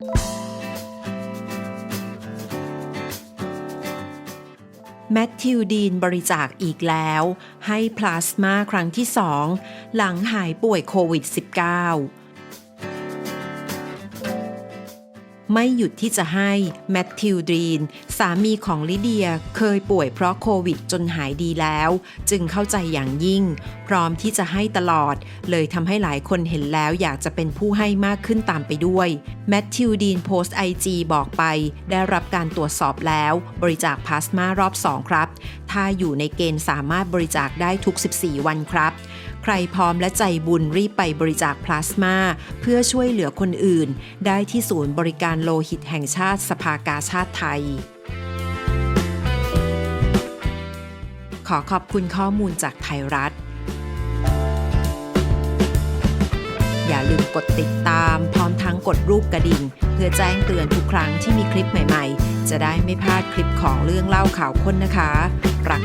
แมทธิวดีนบริจาคอีกแล้ว ให้พลาสมาครั้งที่2หลังหายป่วยโควิด -19 ไม่หยุดที่จะให้ แมทธิวดีน สามีของลิเดียเคยป่วยเพราะโควิดจนหายดีแล้ว จึงเข้าใจอย่างยิ่ง พร้อมที่จะให้ตลอด เลยทำให้หลายคนเห็นแล้วอยากจะเป็นผู้ให้มากขึ้นตามไปด้วย แมทธิวดีนโพสต์ไอจีบอกไป ได้รับการตรวจสอบแล้ว บริจาคพลาสมารอบ 2 ครับ ถ้าอยู่ในเกณฑ์สามารถบริจาคได้ทุก 14 วันครับใครพร้อมและใจบุญรีบไปบริจาคพลาสมา เพื่อช่วยเหลือคนอื่น ได้ที่ศูนย์บริการโลหิตแห่งชาติสภากาชาติไทย ขอขอบคุณข้อมูลจากไทยรัฐ อย่าลืมกดติดตามพร้อมทั้งกดรูปกระดิ่ง เพื่อแจ้งเตือนทุกครั้งที่มีคลิปใหม่ๆ จะได้ไม่พลาดคลิปของเรื่องเล่าข่าวค้นนะคะ รัก